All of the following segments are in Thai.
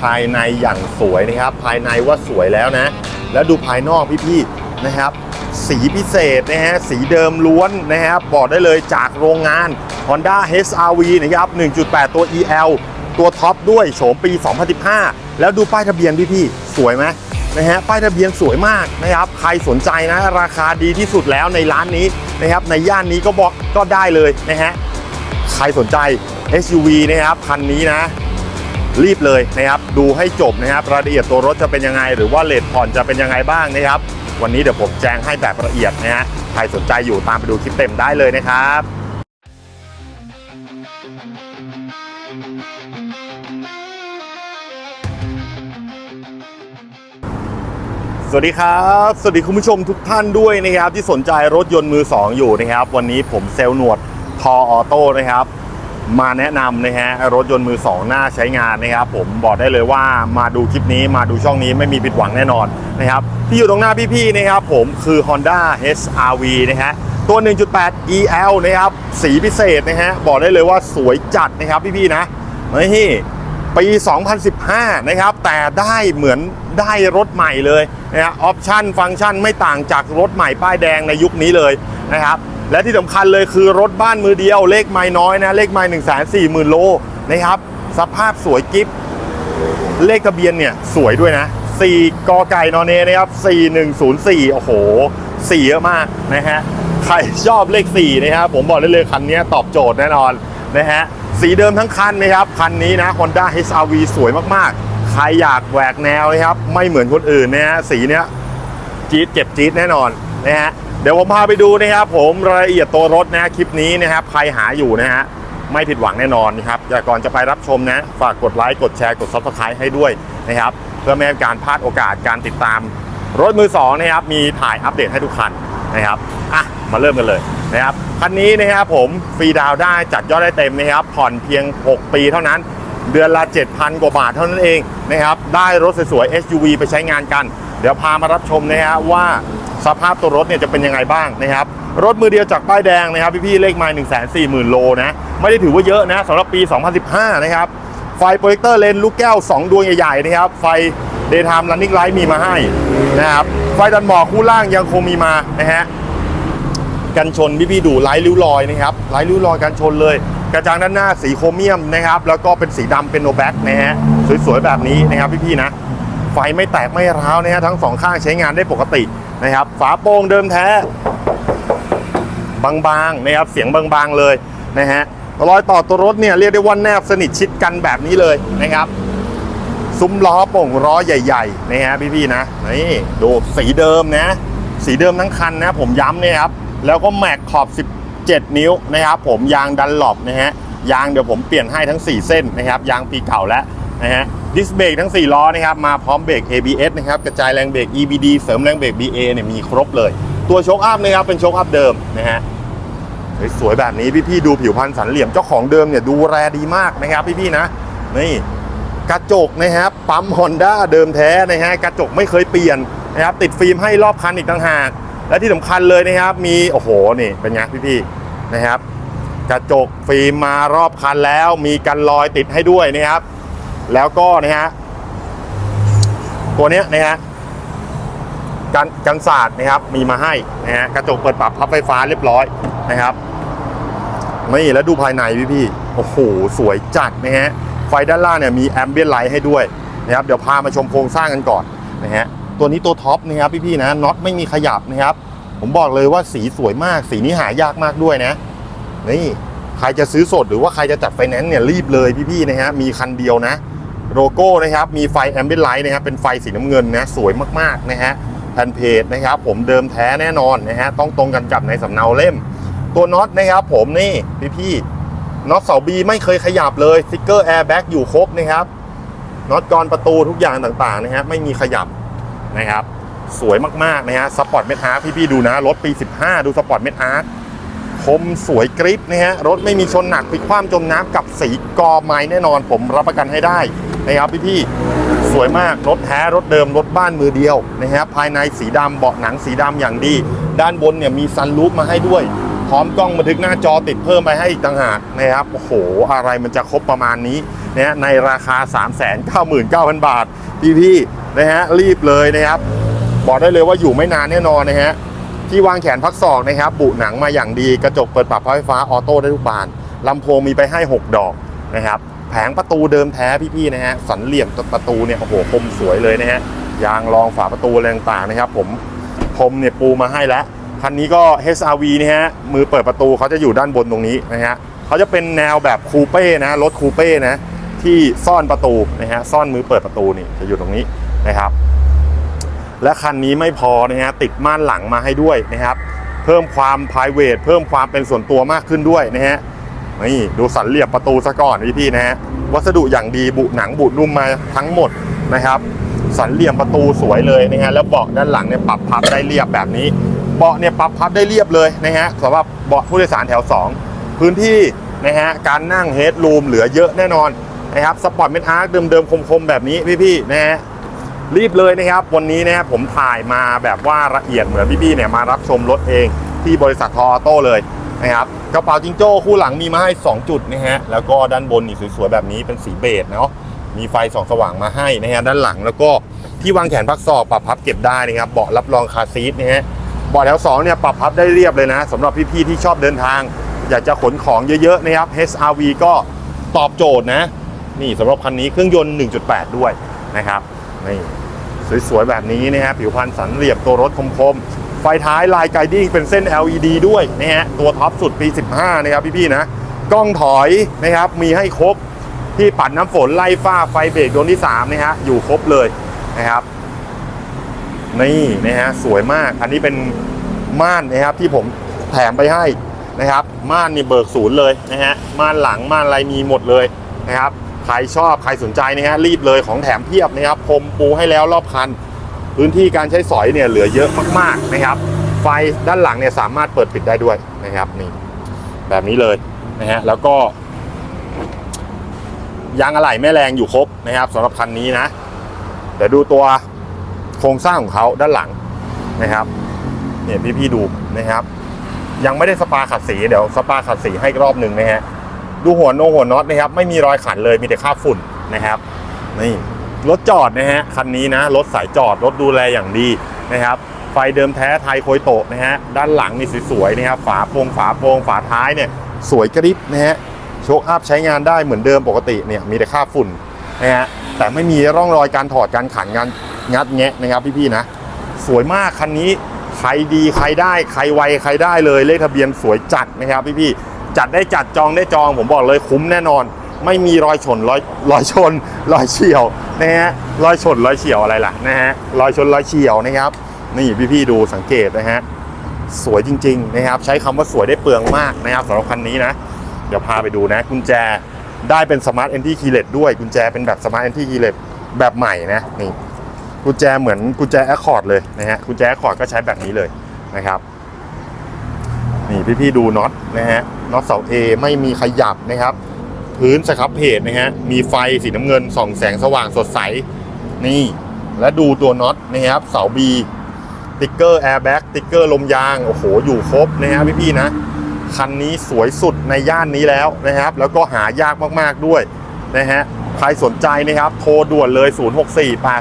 ภายในอย่างสวยนะครับ ภายในว่าสวยแล้วนะ แล้วดูภายนอกพี่ๆนะครับ สีพิเศษนะฮะสีเดิมล้วนนะครับบอกได้เลยจากโรงงาน Honda HRV นะครับ 1.8 ตัว EL ตัวท็อปด้วยโฉมปี 2015 แล้วดูป้ายทะเบียนพี่ๆสวยไหมนะฮะป้ายทะเบียนสวยมากนะครับ ใครสนใจนะ ราคาดีที่สุดแล้วในร้านนี้นะครับ ในย่านนี้ก็บอกก็ได้เลยนะฮะใครสนใจ SUV นะครับคันนี้นะ รีบเลยนะครับ ดูให้จบนะครับ รายละเอียดตัวรถจะเป็นยังไง หรือว่าเลทผ่อนจะเป็นยังไงบ้างนะครับ วันนี้เดี๋ยวผมแจ้งให้แบบละเอียดนะฮะใครสนใจอยู่ตามไปดูคลิปเต็มได้เลยนะครับสวัสดีครับ สวัสดีคุณผู้ชมทุกท่านด้วยนะครับ ที่สนใจรถยนต์มือ 2 อยู่นะครับ วันนี้ผมเซลล์หนวดทอออโต้นะครับ มาแนะนำนะฮะรถยนต์มือ2หน้าใช้งานนะครับผมบอกได้เลยว่ามาดูคลิปนี้มาดูช่องนี้ไม่มีผิดหวังแน่นอนนะครับที่อยู่ตรงหน้าพี่ๆนะครับผมคือ Honda HRV นะฮะตัว 1.8 EL นะครับสีพิเศษนะฮะบอกได้เลยว่าสวยจัดนะครับพี่ๆนะนี่ปี 2015 นะครับ แต่ได้เหมือนได้รถใหม่เลยนะฮะออปชั่นฟังก์ชันไม่ต่างจากรถใหม่ป้ายแดงในยุคนี้เลยนะครับ และที่สำคัญเลยคือรถบ้านมือเดียว เลขไม่น้อยนะ เลขไม่1 4 0 0 0 0โลนะครับ สภาพสวยกิฟเลขทะเบียนเนี่ยสวยด้วยนะ 4 กอไก่นอนเนนะครับ 4104 โอ้โห 4 เยอะมากนะฮะ ใครชอบเลข 4 นะครับ ผมบอกได้เลยคันนี้ตอบโจทย์แน่นอนนะฮะ สีเดิมทั้งคันนะครับ คันนี้นะ Honda HRV สวยมากๆ ใครอยากแหวกแนวนะครับ ไม่เหมือนคนอื่นนะฮะ สีเนี้ยจี๊ดเจ็บจี๊ดแน่นอนนะฮะ เดี๋ยวผมพาไปดูนะครับผมรายละเอียดตัวรถนะคลิปนี้นะครับใครหาอยู่นะฮะไม่ผิดหวังแน่นอนนะครับแต่ก่อนจะไปรับชมนะ ฝากกดไลค์กดแชร์กด subscribe ให้ด้วยนะครับ เพื่อไม่ให้การพลาดโอกาสการติดตาม รถมือสองนะครับมีถ่ายอัปเดตให้ทุกคันนะครับอะมาเริ่มกันเลยนะครับคันนี้นะครับผมฟรีดาวได้จัดยอดได้เต็มนะครับผ่อนเพียง 6 ปีเท่านั้น เดือนละ 7,000 กว่าบาทเท่านั้นเองนะครับได้รถสวยๆ SUV ไปใช้งานกัน เดี๋ยวพามารับชมนะฮะว่า สภาพตัวรถเนี่ยจะเป็นยังไงบ้างนะครับรถมือเดียวจากป้ายแดงนะครับพี่ๆเลขไมล์1 4 0 0 0 0โลนะไม่ได้ถือว่าเยอะนะสำหรับปี 2015 นะครับไฟโปรเจคเตอร์เลนส์ลูกแก้ว 2 ดวงใหญ่ๆนะครับไฟ Daytime Running Light มีมาให้นะครับไฟดันหมอกคู่ล่างยังคงมีมานะฮะกันชนพี่ๆดูไร้ริ้วรอยนะครับไร้ริ้วรอยกันชนเลย กระจังด้านหน้าสีโครเมียมนะครับแล้วก็เป็นสีดำเป็นโนแบ็กนะฮะสวยๆแบบนี้นะครับพี่ๆนะ ไฟไม่แตกไม่ร้าวนะฮะทั้งสองข้างใช้งานได้ปกตินะครับฝาโปร่งเดิมแท้ บางๆนะครับเสียงบางๆเลยนะฮะรอยต่อตัวรถเนี่ยเรียกได้ว่าแนบสนิทชิดกันแบบนี้เลยนะครับซุ้มล้อโป่งล้อใหญ่ๆนะฮะพี่ๆนะนี่ดูสีเดิมนะ สีเดิมทั้งคันนะผมย้ำเนี่ยครับแล้วก็แม็กขอบ 17 นิ้วนะครับผมยางดันหลบนะฮะยางเดี๋ยวผมเปลี่ยนให้ทั้ง 4 เส้นนะครับยางปีเก่าแล้ว นะฮะดิสเบรกทั้ง 4 ล้อนะครับมาพร้อมเบรก ABS นะครับกระจายแรงเบรก EBD เสริมแรงเบรก BA เนี่ยมีครบเลย ตัวโชคอัพนะครับเป็นโชคอัพเดิมนะฮะสวยแบบนี้พี่ๆดูผิวพรรณสันเหลี่ยมเจ้าของเดิมเนี่ยดูแลดีมากนะครับพี่ๆนะนี่กระจกนะครับปั๊มฮอนด้าเดิมแท้นะฮะกระจกไม่เคยเปลี่ยนนะครับติดฟิล์มให้รอบคันอีกต่างหาก และที่สำคัญเลยนะครับ มีโอ้โหนี่เป็นไงพี่ๆนะครับ กระจกฟิล์มมารอบคันแล้ว มีกันรอยติดให้ด้วยนะครับ แล้วก็นะฮะตัวเนี้ยนะฮะกันกันศาสตร์นะครับมีมาให้นะฮะกระจกเปิดปรับพับไฟฟ้าเรียบร้อยนะครับนี่แล้วดูภายในพี่พี่โอ้โหสวยจัดนะฮะไฟด้านล่างเนี่ยมีแอมเบียนไลท์ให้ด้วยนะครับเดี๋ยวพามาชมโครงสร้างกันก่อนนะฮะตัวนี้ตัวท็อปนะครับพี่พี่นะน็อตไม่มีขยับนะครับผมบอกเลยว่าสีสวยมาก สีนี้หายากมากด้วยนะนี่ใครจะซื้อสดหรือว่าใครจะจัดไฟแนนซ์เนี่ยรีบเลยพี่พี่ๆนะฮะมีคันเดียวนะ โลโก้นะครับมีไฟแอมเบียนไลท์นะครับเป็นไฟสีน้ำเงินนะสวยมากๆนะฮะแผ่นเพจนะครับผมเดิมแท้แน่นอนนะฮะต้องตรงกันกับในสำเนาเล่ม ตัวน็อตนะครับผมนี่พี่ๆน็อตเสาบีไม่เคยขยับเลยสติ๊กเกอร์แอร์แบ็กอยู่ครบนะครับน็อตกรอนประตูทุกอย่างต่างๆนะฮะไม่มีขยับนะครับสวยมากๆนะฮะสปอร์ตเมทอาร์พี่ๆดูนะรถปี 15 ดูสปอร์ตเมทอาร์คมสวยกริปนะฮะรถไม่มีชนหนักพลิกคว่ำจมน้ำกับสีกอไม้แน่นอนผมรับประกันให้ได้ นะครับพี่ๆสวยมากรถแท้รถเดิมรถบ้านมือเดียวนะฮะภายในสีดำเบาะหนังสีดำอย่างดี ด้านบนเนี่ยมีซันรูฟมาให้ด้วย พร้อมกล้องบันทึกหน้าจอติดเพิ่มไปให้อีกต่างหากนะครับโอ้โหอะไรมันจะครบประมาณนี้นะในราคา 3 9 9 0 0 0 บาท พี่ๆนะฮะรีบเลยนะครับบอกได้เลยว่าอยู่ไม่นานแน่นอนนะฮะที่วางแขนพักศอกนะครับบุหนังมาอย่างดีกระจกเปิดปรับไฟฟ้าออโต้ได้ทุกบานลำโพงมีไปให้ 6 ดอกนะครับ แผงประตูเดิมแท้พี่ๆนะฮะสันเหลี่ยมประตูเนี่ยโอ้โหคมสวยเลยนะฮะยางรองฝาประตูอะไรต่างๆนะครับ ผมพรมเนี่ยปูมาให้แล้วคันนี้ก็ HRV นะฮะมือเปิดประตูเขาจะอยู่ด้านบนตรงนี้นะฮะเขาจะเป็นแนวแบบคูเป้นะรถคูเป้นะที่ซ่อนประตูนะฮะซ่อนมือเปิดประตูนี่จะอยู่ตรงนี้นะครับ และคันนี้ไม่พอนะฮะติดม่านหลังมาให้ด้วยนะครับ เพิ่มความ p r i v a t เพิ่มความเป็นส่วนตัวมากขึ้นด้วยนะฮะ นี่ดูสันเหลี่ยมประตูซะก่อนพี่ๆนะฮะวัสดุอย่างดีบุหนังบุนุ่มมาทั้งหมดนะครับ สันเหลี่ยมประตูสวยเลยนะฮะแล้วเบาะด้านหลังเนี่ยปรับพับได้เรียบแบบนี้เบาะเนี่ยปรับพับได้เรียบเลยนะฮะสำหรับเบาะผู้โดยสารแถว 2 พื้นที่นะฮะการนั่งเฮดรูมเหลือเยอะแน่นอนนะครับสปอร์ตเมนอาร์คเดิมๆคมๆแบบนี้พี่ๆนะฮะรีบเลยนะครับ วันนี้นะครับผมถ่ายมาแบบว่าละเอียดเหมือนพี่ๆเนี่ยมารับชมรถเองที่บริษัททออโต้เลยนะครับ กระเป๋าจิงโจ้คู่หลังมีมาให้ 2 จุดนะฮะ แล้วก็ด้านบนนี่สวยๆแบบนี้เป็นสีเบจเนาะ มีไฟส่องสว่างมาให้นะฮะด้านหลังแล้วก็ที่วางแขนพักศอกปรับพับเก็บได้นะครับเบาะรับรองคาซีทนะฮะเบาะแถว2เนี่ยปรับพับได้เรียบเลยนะสำหรับพี่ๆที่ชอบเดินทาง อยากจะขนของเยอะๆนะครับ HRV ก็ตอบโจทย์นะ นี่สำหรับคันนี้เครื่องยนต์ 1.8 ด้วยนะครับนี่สวยๆแบบนี้นะฮะผิวพรรณสันเหลี่ยมตัวรถคมๆ ไฟท้ายลายไกดิ้งเป็นเส้น LED ด้วยนะฮะตัวท็อปสุดปี 15 นะครับพี่ๆนะกล้องถอยนะครับมีให้ครบที่ปัดน้ำฝนไล่ฟ้าไฟเบรกดวที่3นะฮะอยู่ครบเลยนะครับนี่นะฮะสวยมากอันนี้เป็นม่านนะครับที่ผมแถมไปให้นะครับ ม่านนี่เบิกศูนย์เลยนะฮะม่านหลังม่านอะไรมีหมดเลยนะครับใครชอบใครสนใจนะฮะรีบเลยของแถมเพียบนะครับพรมปูให้แล้วรอบคัน พื้นที่การใช้สอยเนี่ยเหลือเยอะมากๆนะครับ ไฟด้านหลังเนี่ยสามารถเปิดปิดได้ด้วยนะครับนี่แบบนี้เลยนะฮะแล้วก็ยางอะไหล่แม่แรงอยู่ครบนะครับสำหรับคันนี้นะเดี๋ยวดูตัวโครงสร้างของเขาด้านหลังนะครับเนี่ยพี่ๆดูนะครับ ยังไม่ได้สปาขัดสีเดี๋ยวสปาขัดสีให้รอบหนึ่งนะฮะดูหัวโนหัวน็อตนะครับ ไม่มีรอยขันเลยมีแต่คราบฝุ่นนะครับนี่ รถจอดนะฮะคันนี้นะรถสายจอดรถดูแลอย่างดีนะครับไฟเดิมแท้ไทยโคยโตะนะฮะด้านหลังนี่สวยๆนะครับฝาโปรงฝาโปรงฝาท้ายเนี่ยสวยกริบนะฮะโชคอัพใช้งานได้เหมือนเดิมปกติเนี่ยมีแต่ค่าฝุ่นนะฮะแต่ไม่มีร่องรอยการถอดการขันงานงัดแงะนะครับพี่ๆนะสวยมากคันนี้ใครดีใครได้ใครไวใครได้เลยเลขทะเบียนสวยจัดนะครับพี่ๆจัดได้จัดจองได้จองผมบอกเลยคุ้มแน่นอน ไม่มีรอยชนรอยรอยชนรอยเฉียวนะฮะรอยชนรอยเฉียวอะไรล่ะนะฮะรอยชนรอยเฉียวนะครับ นี่พี่ๆดูสังเกตนะฮะสวยจริง ๆ นะครับ ใช้คำว่าสวยได้เปลืองมากนะครับสำหรับคันนี้นะ เดี๋ยวพาไปดูนะกุญแจได้เป็นสมาร์ทเอนที่คีย์เลตด้วยกุญแจเป็นแบบสมาร์ทเอนที่คีย์เลตแบบใหม่นะนี่กุญแจเหมือนกุญแจแอคคอร์ดเลยนะฮะกุญแจแอคคอร์ดก็ใช้แบบนี้เลยนะครับนี่พี่ๆดูน็อตนะฮะน็อตเสา A ไม่มีขยับนะครับ พื้นสครับเพจนะฮะ มีไฟสีน้ำเงินส่องแสงสว่างสดใส นี่ และดูตัวน็อตนะครับ เสา B ติ๊กเกอร์แอร์แบ็กติ๊กเกอร์ลมยาง โอ้โห อยู่ครบนะฮะพี่ๆนะ คันนี้สวยสุดในย่านนี้แล้วนะครับ แล้วก็หายากมากๆด้วยนะฮะ ใครสนใจนะครับ โทรด่วนเลย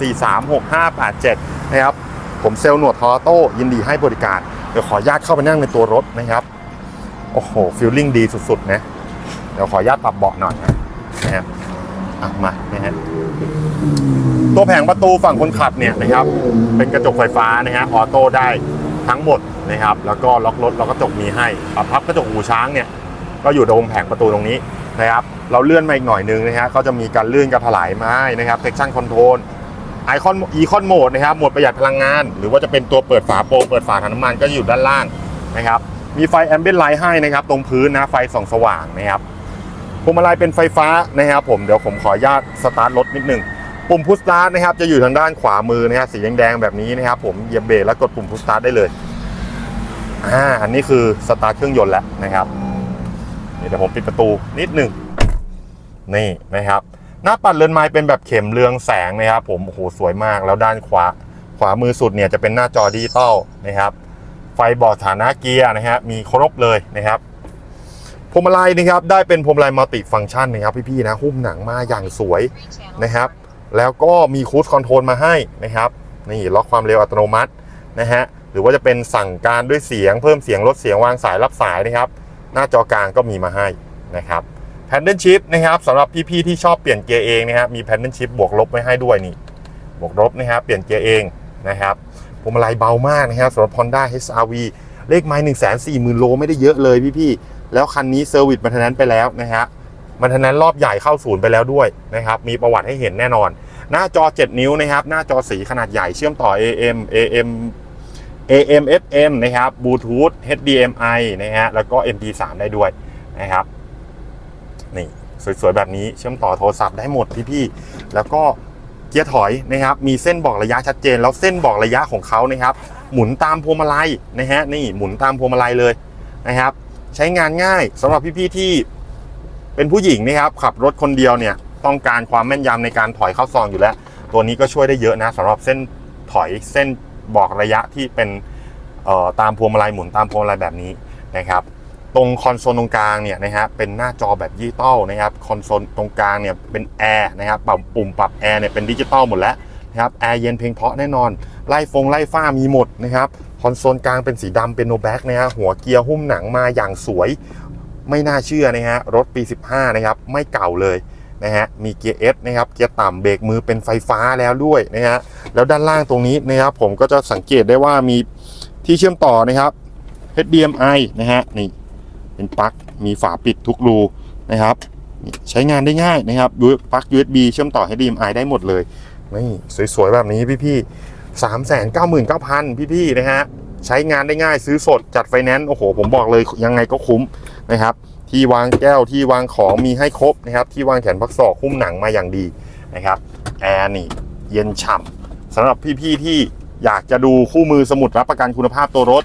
0648436587 นะครับ ผมเซลล์หนวดทอโต้ยินดีให้บริการ เดี๋ยวขอญาตเข้าไปนั่งในตัวรถนะครับ โอ้โหฟีลลิ่งดีสุดๆนะ เดี๋ยวขออนุญาตปรับเบาะหน่อยนะนะฮะอะมานะฮะตัวแผงประตูฝั่งคนขับเนี่ยนะครับเป็นกระจกไฟฟ้านะฮะออโต้ได้ทั้งหมดนะครับ แล้วก็ล็อกรถเราก็จกมีให้ปรับพับกระจกหูช้างเนี่ยก็อยู่ตรงแผงประตูตรงนี้นะครับ เราเลื่อนมาอีกหน่อยนึงนะฮะก็จะมีการเลื่อนกระถลายมาให้นะครับ section control ไอคอนอีคอนโหมดนะครับโหมดประหยัดพลังงาน หรือว่าจะเป็นตัวเปิดฝาโปรงเปิดฝาถังน้ำมันก็อยู่ด้านล่างนะครับ มีไฟแอมเบียนไลท์ให้นะครับ ตรงพื้นนะไฟส่องสว่างนะครับ พวงมาลัยเป็นไฟฟ้านะครับผมเดี๋ยวผมขออนุญาตสตาร์ทรถนิดนึงปุ่มพุชสตาร์ทนะครับจะอยู่ทางด้านขวามือนะฮะสีแดงๆแบบนี้นะครับผมเหยียบเบรกแล้วกดปุ่มพุชสตาร์ทได้เลยอ่าอันนี้คือสตาร์ทเครื่องยนต์แล้วนะครับเดี๋ยวผมปิดประตูนิดหนึ่งนี่นะครับ หน้าปัดเรือนไม้เป็นแบบเข็มเรืองแสงนะครับ ผมโอ้โหสวยมากแล้วด้านขวา ขวามือสุดเนี่ยจะเป็นหน้าจอดิจิตอลนะครับ ไฟไฟบอกฐานะเกียร์นะฮะมีครบเลยนะครับ พวงมาลัยนะครับได้เป็นพวงมาลัยมัลติฟังก์ชันนะครับพี่ๆนะหุ้มหนังมาอย่างสวยนะครับ แล้วก็มีคู e คอนโทรลมาให้นะครับนี่ล็อกความเร็วอัตโนมัตินะฮะหรือว่าจะเป็นสั่งการด้วยเสียงเพิ่มเสียงลดเสียงวางสายรับสายนะครับ หน้าจอกลางก็มีมาให้นะครับแพนเดิลชิพนะครับสำหรับพี่ๆที่ชอบเปลี่ยนเกียร์เองนะครับมีแพนเดิลชิพบวกลบไว้ให้ด้วยนี่บวกลบนะครับเปลี่ยนเกียร์เองนะครับพวงมาลัยเบามากนะครับสำหรับ Honda HRV เลขไม้1 4 0 0 0 0โลไม่ได้เยอะเลยพี่ๆ แล้วคันนี้เซอร์วิสมาทนั้นไปแล้วนะฮะมันทนั้นรอบใหญ่เข้าศูนย์ไปแล้วด้วยนะครับ มีประวัติให้เห็นแน่นอน หน้าจอ 7 นิ้วนะครับ หน้าจอสีขนาดใหญ่เชื่อมต่อ AM AM AM FM นะครับ Bluetooth HDMI นะฮะ แล้วก็ MP3 ได้ด้วยนะครับ นี่ สวยๆ แบบนี้เชื่อมต่อโทรศัพท์ได้หมดพี่ๆ แล้วก็เกียร์ถอยนะครับ มีเส้นบอกระยะชัดเจน แล้วเส้นบอกระยะของเขานะครับ หมุนตามพวงมาลัยนะฮะ นี่หมุนตามพวงมาลัยเลยนะครับ ใช้งานง่ายสำหรับพี่ๆที่เป็นผู้หญิงนะครับขับรถคนเดียวเนี่ยต้องการความแม่นยำในการถอยเข้าซองอยู่แล้ว ตัวนี้ก็ช่วยได้เยอะนะสำหรับเส้นถอยเส้นบอกระยะที่เป็นเอ่อตามพวงมาลัยหมุนตามพวงมาลัยแบบนี้นะครับ ตรงคอนโซลตรงกลางเนี่ยนะฮะเป็นหน้าจอแบบดิจิตอลนะครับคอนโซลตรงกลางเนี่ยเป็นแอร์นะครับปรับปุ่มปรับแอร์เนี่ยเป็นดิจิตอลหมดแล้วนะครับแอร์เย็นเพลงเพาะแน่นอน ไล่ฟงไล่ฟ้ามีหมดนะครับ อนโซลกลางเป็นสีดำเป็นโนแบ็กนะฮะหัวเกียร์หุ้มหนังมาอย่างสวย ไม่น่าเชื่อนะฮะรถปี 15 นะครับ ไม่เก่าเลยนะฮะมีเกียร์ S นะครับเกียร์ต่ำเบรกมือเป็นไฟฟ้าแล้วด้วยนะฮะแล้วด้านล่างตรงนี้นะครับผมก็จะสังเกตได้ว่ามีที่เชื่อมต่อนะครับ HDMI นะฮะนี่เป็นปลั๊กมีฝาปิดทุกรูนะครับใช้งานได้ง่ายนะครับดูปลั๊ก USB เชื่อมต่อ HDMI ได้หมดเลยนี่สวยๆแบบนี้พี่ๆ สามแสนเก้าหมื่นเก้าพันพี่ๆนะฮะ ใช้งานได้ง่ายซื้อสดจัดไฟแนนซ์โอ้โห ผมบอกเลยยังไงก็คุ้มนะครับ ที่วางแก้วที่วางของมีให้ครบนะครับ ที่วางแขนพักศอกหุ้มหนังมาอย่างดีนะครับแอร์นี่เย็นฉ่ำสำหรับพี่ๆที่อยากจะดูคู่มือสมุดรับประกันคุณภาพตัวรถ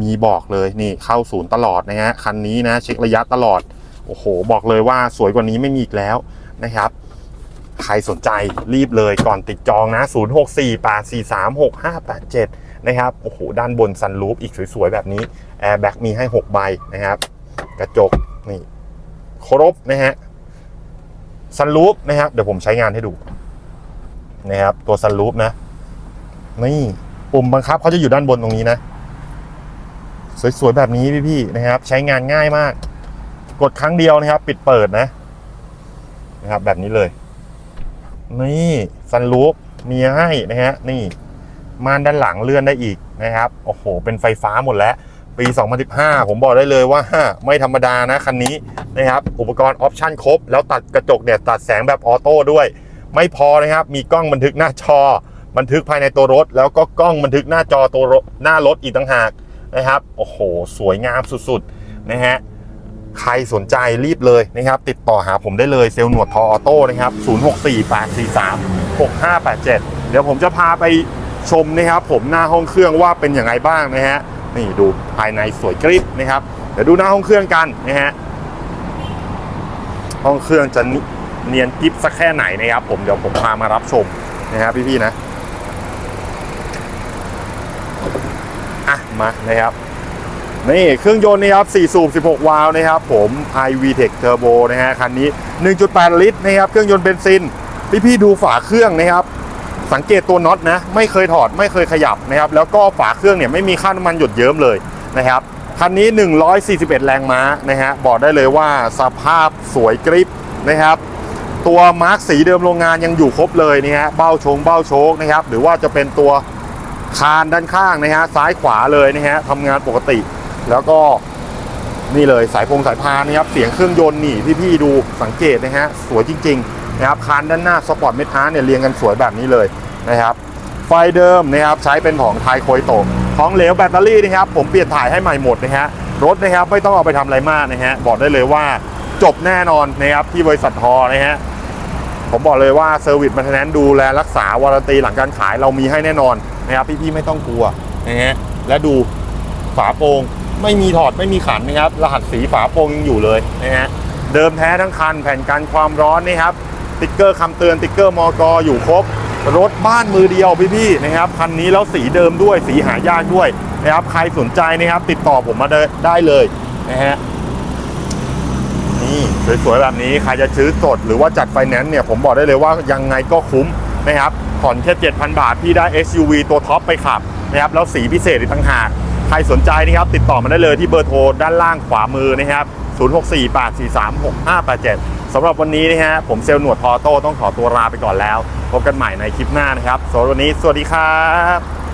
มีบอกเลยนี่เข้าศูนย์ตลอดนะฮะคันนี้นะเช็คระยะตลอดโอ้โห บอกเลยว่าสวยกว่านี้ไม่มีอีกแล้วนะครับ ใครสนใจรีบเลยก่อนติดจองนะ 0648436587 นะครับ โอ้โห ด้านบนซันรูฟอีกสวยๆ แบบนี้แอร์แบ็กมีให้ 6 ใบนะครับ กระจก นี่ ครบนะฮะซันรูฟนะครับ เดี๋ยวผมใช้งานให้ดู นะครับ ตัวซันรูฟนะ นี่ปุ่มบังคับเขาจะอยู่ด้านบนตรงนี้นะ สวยๆ แบบนี้พี่ๆนะครับ ใช้งานง่ายมาก กดครั้งเดียวนะครับ ปิดเปิดนะนะครับแบบนี้เลย นี่ซันรูฟมีให้นะฮะนี่ม่านด้านหลังเลื่อนได้อีกนะครับโอ้โห เป็นไฟฟ้าหมดแล้ว ปี 2015 ผมบอกได้เลยว่า ไม่ธรรมดานะคันนี้นะครับ อุปกรณ์ออปชั่นครบ แล้วตัดกระจกเนี่ย ตัดแสงแบบออโต้ด้วย ไม่พอนะครับ มีกล้องบันทึกหน้าจอบันทึกภายในตัวรถ แล้วก็กล้องบันทึกหน้าจอตัวหน้ารถอีกต่างหากนะครับ โอ้โห สวยงามสุดๆนะฮะ ใครสนใจรีบเลยนะครับ ติดต่อหาผมได้เลยเซลล์หนวดทอออโต้นะครับ 0648436587 เดี๋ยวผมจะพาไปชมนะครับ ผมหน้าห้องเครื่องว่าเป็นอย่างไรบ้างนะฮะนี่ดูภายในสวยกริบนะครับ เดี๋ยวดูหน้าห้องเครื่องกันนะฮะห้องเครื่องจะเนียนกริบสักแค่ไหนนะครับ ผมเดี๋ยวผมพามารับชมนะครับพี่ๆนะอะมานะครับ นี่เครื่องยนต์นะครับ4สูบ 16 วาล์วนะครับ ผม iVTEC Turbo นะฮะ คันนี้ 1.8 ลิตรนะครับ เครื่องยนต์เบนซิน พี่ๆดูฝาเครื่องนะครับ สังเกตตัวน็อตนะ ไม่เคยถอด ไม่เคยขยับนะครับ แล้วก็ฝาเครื่องเนี่ยไม่มีค่าน้ำมันหยดเยิ้มเลยนะครับ คันนี้ 141 แรงม้านะฮะ บอกได้เลยว่าสภาพสวยกริบนะครับ ตัวมาร์กสีเดิมโรงงานยังอยู่ครบเลยนะฮะ เบ้าชง เบ้าโชคนะครับ หรือว่าจะเป็นตัวคานด้านข้างนะฮะ ซ้ายขวาเลยนะฮะทำงานปกติ แล้วก็นี่เลยสายพงสายพานนะครับ เสียงเครื่องยนต์นี่พี่ๆดูสังเกตนะฮะสวยจริงๆนะครับคานด้านหน้าสปอร์ตเมทาร์เนี่ยเรียงกันสวยแบบนี้เลยนะครับ ไฟเดิมนะครับใช้เป็นของไทยโคยโตะของเหลวแบตเตอรี่นะครับ ผมเปลี่ยนถ่ายให้ใหม่หมดนะฮะรถนะครับไม่ต้องเอาไปทำอะไรมากนะฮะบอกได้เลยว่าจบแน่นอนนะครับที่บริษัททอนะฮะผมบอกเลยว่าเซอร์วิสมันแนนดูแลรักษาวารันตีหลังการขายเรามีให้แน่นอนนะครับพี่ๆไม่ต้องกลัวนะฮะและดูฝาโปร่ง ไม่มีถอดไม่มีขันนะครับ รหัสสีฝาโปรงยังอยู่เลยนะฮะเดิมแท้ทั้งคันแผ่นกันความร้อนนี่ครับติ๊กเกอร์คำเตือนติ๊กเกอร์มอกอยู่ครบรถบ้านมือเดียวพี่ๆนะครับคันนี้แล้วสีเดิมด้วยสีหายากด้วยนะครับใครสนใจนะครับ ติดต่อผมมาได้เลยนะฮะนี่สวยๆแบบนี้ใครจะซื้อสดหรือว่าจัดไฟแนนซ์เนี่ยผมบอกได้เลยว่ายังไงก็คุ้มนะครับผ่อนแค่ 7,000 บาทพี่ได้ SUV ตัวท็อปไปขับนะครับแล้วสีพิเศษอีกต่างหาก ใครสนใจนะครับติดต่อมาได้เลยที่เบอร์โทรด้านล่างขวามือนะครับ 0648436587 สำหรับวันนี้นะฮะผมเซลล์หนวดทอโต้ต้องขอตัวลาไปก่อนแล้ว พบกันใหม่ในคลิปหน้านะครับสำหรับวันนี้สวัสดีครับ